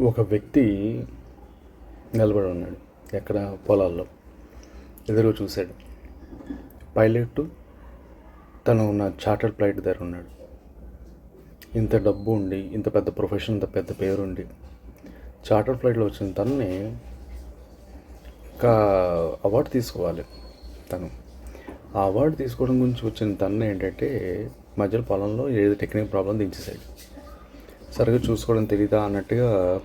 ఒక వ్యక్తి నిలబడి ఉన్నాడు ఎక్కడ? పొలాల్లో. ఎదురు చూశాడు. పైలట్ తను ఉన్న చార్టర్ ఫ్లైట్ దగ్గర ఉన్నాడు. ఇంత డబ్బు ఉండి ఇంత పెద్ద ప్రొఫెషన్ ఇంత పెద్ద పేరు ఉండి చార్టర్ ఫ్లైట్లో వచ్చిన తనని ఒక అవార్డు తీసుకోవాలి తను. ఆ అవార్డు తీసుకోవడం గురించి వచ్చిన తను ఏంటంటే మధ్యలో పొలంలో ఏదో టెక్నిక్ ప్రాబ్లం దించేసాడు సరిగ్గా చూసుకోవడం తెలీదా అన్నట్టుగా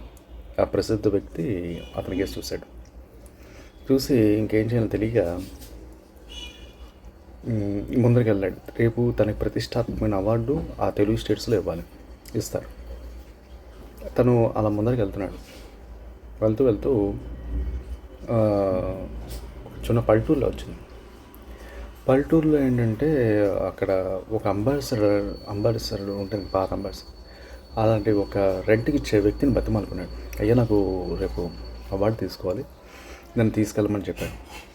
ఆ ప్రసిద్ధ వ్యక్తి అతనికే చూశాడు. చూసి ఇంకేం చేయాలో తెలియక ముందరికి వెళ్ళాడు. రేపు తనకి ప్రతిష్టాత్మకమైన అవార్డు ఆ తెలుగు స్టేట్స్లో ఇవ్వాలి. ఇస్తారు. తను అలా ముందరికి వెళ్తున్నాడు. వెళ్తూ వెళ్తూ చిన్న పల్లెటూరులో వచ్చింది. పల్లెటూరులో ఏంటంటే అక్కడ ఒక అంబాసిడర్ అంబాసిడర్ ఉంటుంది పాత అంబాసిడర్. అలాంటి ఒక రెంట్కి ఇచ్చే వ్యక్తిని బతిమాలుకున్నాడు. అయ్యా నాకు రేపు అవార్డు తీసుకోవాలి. నన్ను తీసుకెళ్ళమని చెప్పాడు.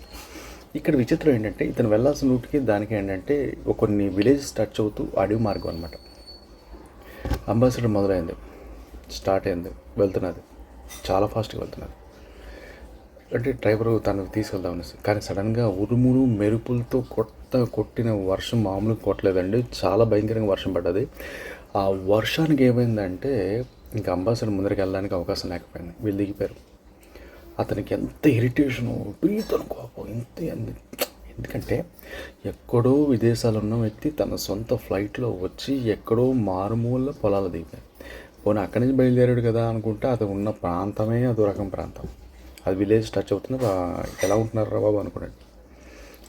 ఇక్కడ విచిత్రం ఏంటంటే ఇతను వెళ్ళాల్సిన రూట్కి దానికి ఏంటంటే కొన్ని విలేజెస్ టచ్ అవుతూ అడవి మార్గం అనమాట అంబాసిడర్ మొదలైంది. స్టార్ట్ అయింది. వెళ్తున్నది. చాలా ఫాస్ట్గా వెళ్తున్నది. అంటే డ్రైవరు తను తీసుకెళ్దాం అనేసి. కానీ సడన్గా ఉరుములు మెరుపులతో కొత్త కొట్టిన వర్షం మామూలుగా కొట్టలేదండి. చాలా భయంకరంగా వర్షం పడ్డది. ఆ వర్షానికి ఏమైందంటే ఇంకా అంబాసిడర్ ముందరికి వెళ్ళడానికి అవకాశం లేకపోయింది. వీళ్ళు దిగిపోయారు. అతనికి ఎంత ఇరిటేషను విపరీతం కోపం ఎంత ఎందుకంటే ఎక్కడో విదేశాలు ఉన్న వ్యక్తి తన సొంత ఫ్లైట్లో వచ్చి ఎక్కడో మారుమూల పొలాలు దిగిపోయాయి పోనీ అక్కడి నుంచి బయలుదేరాడు కదా అనుకుంటే అది ఉన్న ప్రాంతమే అదో రకం ప్రాంతం. అది విలేజ్ టచ్ అవుతుంది. ఎలా ఉంటున్నారు రా బాబు అనుకున్నాడు.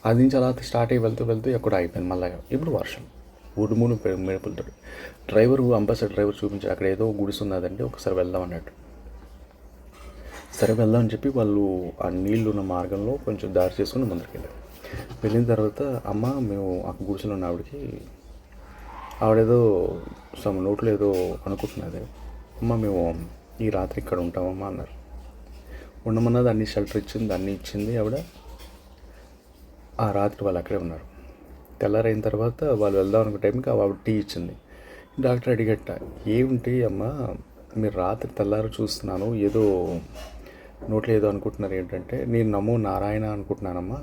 అది నుంచి అలా స్టార్ట్ అయ్యి వెళ్తూ వెళ్తూ ఎక్కడో అయిపోయింది మళ్ళీ ఇప్పుడు వర్షం. ఉడుమును మెరుపులతో డ్రైవర్ అంబాసిడర్ డ్రైవర్ చూపించి అక్కడ ఏదో గుడిసి ఉన్నదండి ఒకసారి వెళ్దాం అన్నట్టు. సరే వెళ్దాం అని చెప్పి వాళ్ళు ఆ నీళ్ళు ఉన్న మార్గంలో కొంచెం దారి చేసుకుని ముందరికి వెళ్ళారు వెళ్ళిన తర్వాత అమ్మ మేము ఆ గుడిసెలో ఉన్న ఆవిడకి ఆవిడేదో సమ నోట్లో ఏదో అనుకుంటున్నది. అమ్మ మేము ఈ రాత్రి ఇక్కడ ఉంటామమ్మా అన్నారు. ఉండమన్నది అన్ని షెల్టర్ ఇచ్చింది అన్నీ ఇచ్చింది ఆవిడ. ఆ రాత్రి వాళ్ళు అక్కడే ఉన్నారు. తెల్లారైన తర్వాత వాళ్ళు వెళ్దాం అనుకునే టైంకి ఆవిడ టీ ఇచ్చింది. డాక్టర్ అడిగట్ట ఏమిటి అమ్మా మీరు రాత్రి తెల్లారు చూస్తున్నాను ఏదో నోట్లో ఏదో అనుకుంటున్నారు ఏంటంటే నేను నమో నారాయణ అనుకుంటున్నానమ్మా.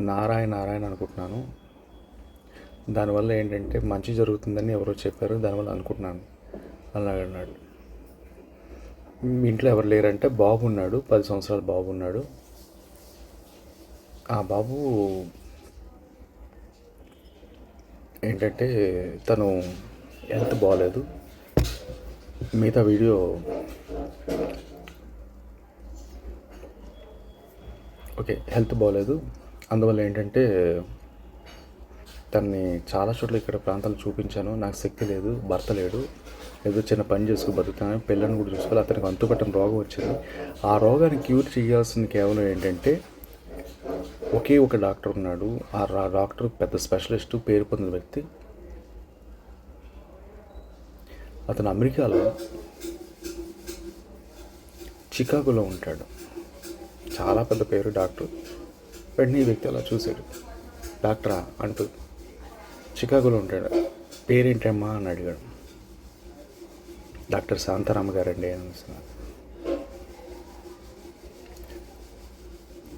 నారాయణ నారాయణ అనుకుంటున్నాను. దానివల్ల ఏంటంటే మంచి జరుగుతుందని ఎవరో చెప్పారు దానివల్ల అనుకుంటున్నాను. అలాగ అన్నాడు. మీ ఇంట్లో ఎవరు లేరంటే బాబు ఉన్నాడు పది సంవత్సరాల బాబు ఉన్నాడు. ఆ బాబు ఏంటంటే తను హెల్త్ బాగాలేదు మిగతా వీడియో ఓకే హెల్త్ బాగాలేదు అందువల్ల ఏంటంటే తన్ని చాలా చోట్ల ఇక్కడ ప్రాంతాలు చూపించాను. నాకు శక్తి లేదు భర్త లేడు. ఏదో చిన్న పని చేసుకుని బతుకుతాను. పిల్లని కూడా చూసుకోవాలి. అతనికి అంతుపట్టని రోగం వచ్చింది. ఆ రోగాన్ని క్యూర్ చేయాల్సింది కేవలం ఏంటంటే ఒకే ఒక డాక్టర్ ఉన్నాడు. ఆ డాక్టర్ పెద్ద స్పెషలిస్ట్ పేరు పొందిన వ్యక్తి. అతను అమెరికాలో చికాగోలో ఉంటాడు. చాలా పెద్ద పేరు డాక్టర్. వెంటనే ఈ వ్యక్తి అలా చూశాడు. డాక్టరా అంటూ చికాగోలో ఉంటాడు. పేరేంటమ్మా? అని అడిగాడు. డాక్టర్ శాంతారామ గారండి అని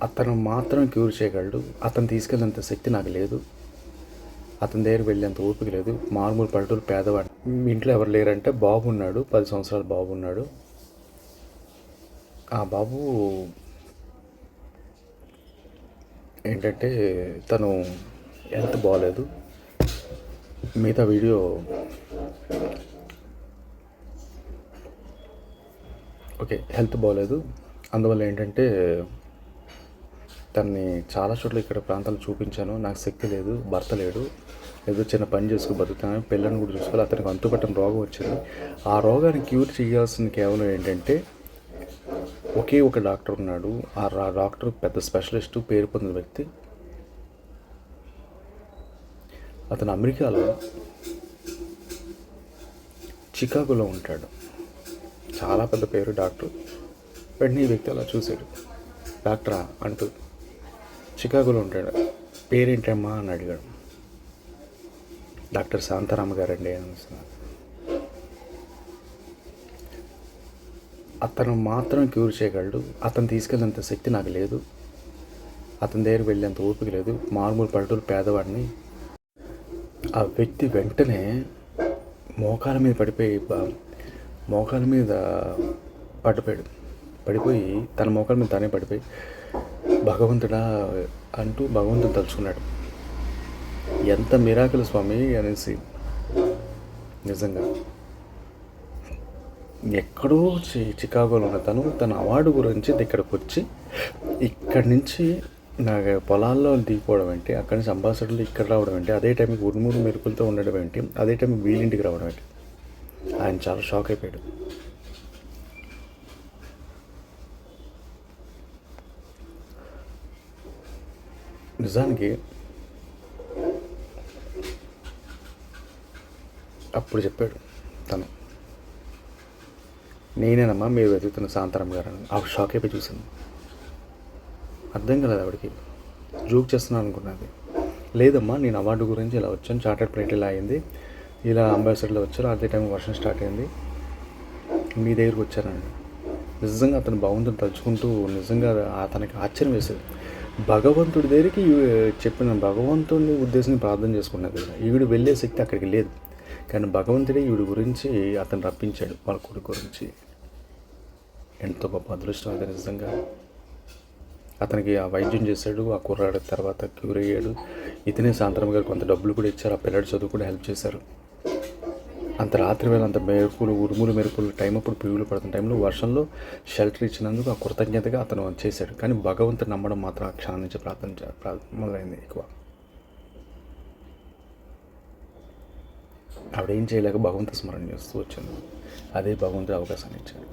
అతను మాత్రం క్యూర్ చేయగలడు. అతను తీసుకెళ్ళేంత శక్తి నాకు లేదు. అతని దగ్గర వెళ్ళేంత ఓపిక లేదు. మామూలు పల్లెటూరు పేదవాడు. మీ ఇంట్లో ఎవరు లేరంటే బాబు ఉన్నాడు. పది సంవత్సరాల బాబు ఉన్నాడు. ఆ బాబు ఏంటంటే తను హెల్త్ బాగాలేదు మిగతా వీడియో ఓకే హెల్త్ బాగాలేదు అందువల్ల ఏంటంటే తన్ని చాలా చోట్ల ఇక్కడ ప్రాంతాలు చూపించాను. నాకు శక్తి లేదు భర్త లేడు. ఏదో చిన్న పని చేసుకుని బతుకుతాను. పిల్లని కూడా చూసుకోవాలి. అతనికి అంతుపట్టని రోగం వచ్చింది. ఆ రోగాన్ని క్యూర్ చేయాల్సింది కేవలం ఏంటంటే ఒకే ఒక డాక్టర్ ఉన్నాడు. ఆ డాక్టర్ పెద్ద స్పెషలిస్ట్ పేరు పొందిన వ్యక్తి. అతను అమెరికాలో చికాగోలో ఉంటాడు. చాలా పెద్ద పేరు డాక్టర్. వెంటనే ఈ వ్యక్తి అలా చూశాడు. డాక్టరా అంటూ చికాగోలో ఉంటాడు. పేరేంటమ్మా అని అడిగాడు. డాక్టర్ శాంతారామ గారండి అని అతను మాత్రం క్యూర్ చేయగలడు. అతను తీసుకెళ్ళినంత శక్తి నాకు లేదు. అతని దగ్గరికి వెళ్ళేంత ఓపిక లేదు. మామూలు పల్లెటూరు పేదవాడిని. ఆ వ్యక్తి వెంటనే మోకాల మీద పడిపోయి మోకాల మీద పడిపోయాడు. పడిపోయి తన మోకాల మీద తానే పడిపోయి భగవంతుడా అంటూ భగవంతుడు తలుచుకున్నాడు. ఎంత మిరాకుల స్వామి అనేసి నిజంగా. ఎక్కడో చి- చికాగోలో ఉన్న తను తన అవార్డు గురించి ఇక్కడికి వచ్చి ఇక్కడి నుంచి నాకు పొలాల్లో దిగిపోవడం ఏంటి అక్కడి నుంచి అంబాసిడర్లు ఇక్కడ రావడం ఏంటి అదే టైంకి ఉరుమూరు మెరుపులతో ఉండడం ఏంటి అదే టైంకి వీళ్ళింటికి రావడం ఏంటి. ఆయన చాలా షాక్ అయిపోయాడు. నిజానికి అప్పుడు చెప్పాడు తను. నేనేనమ్మా మీరు వెతుకుతున్న శాంతారాం గారు అని ఆవిడ షాక్ అయిపోయి చూసింది అర్థం కాలేదు ఆవిడకి. జోక్ చేస్తున్నాను అనుకున్నది. లేదమ్మా నేను అవార్డు గురించి ఇలా వచ్చాను. చార్టెడ్ ప్లేట్ ఇలా అయింది. ఇలా అంబాసిడర్లో వచ్చారు. అదే టైం వర్షం స్టార్ట్ అయింది. మీ దగ్గరికి వచ్చారండి నిజంగా అతను బాగుందని తలుచుకుంటూ నిజంగా అతనికి ఆశ్చర్యం వేసేది. భగవంతుడి దగ్గరికి చెప్పిన భగవంతుడిని ఉద్దేశం ప్రార్థన చేసుకున్నాడు కదా. ఈవిడు వెళ్ళే శక్తి అక్కడికి లేదు. కానీ భగవంతుడే ఈవిడ గురించి అతను రప్పించాడు వాళ్ళ కొడుకు గురించి. ఎంతో గొప్ప అదృష్టం అది నిజంగా. అతనికి ఆ వైద్యం చేశాడు ఆ కుర్రాడు తర్వాత క్యూర్ అయ్యాడు. ఇతనే శాంతరం గారు కొంత డబ్బులు కూడా ఇచ్చారు ఆ పిల్లడి చదువు కూడా హెల్ప్ చేశారు. అంత రాత్రి వేళ అంత మెరుపులు ఉరుములు మెరుపులు టైం అప్పుడు పిడుగులు పడుతున్న టైంలో వర్షంలో షెల్టర్ ఇచ్చినందుకు ఆ కృతజ్ఞతగా అతను చేశాడు. కానీ భగవంతుడు నమ్మడం మాత్రం ఆ క్షణం నుంచి ప్రార్థన మొదలైంది ఎక్కువ. ఆవిడ ఏం చేయలేక భగవంత స్మరణ చేస్తూ వచ్చింది. అదే భగవంతుడు అవకాశాన్ని ఇచ్చాడు.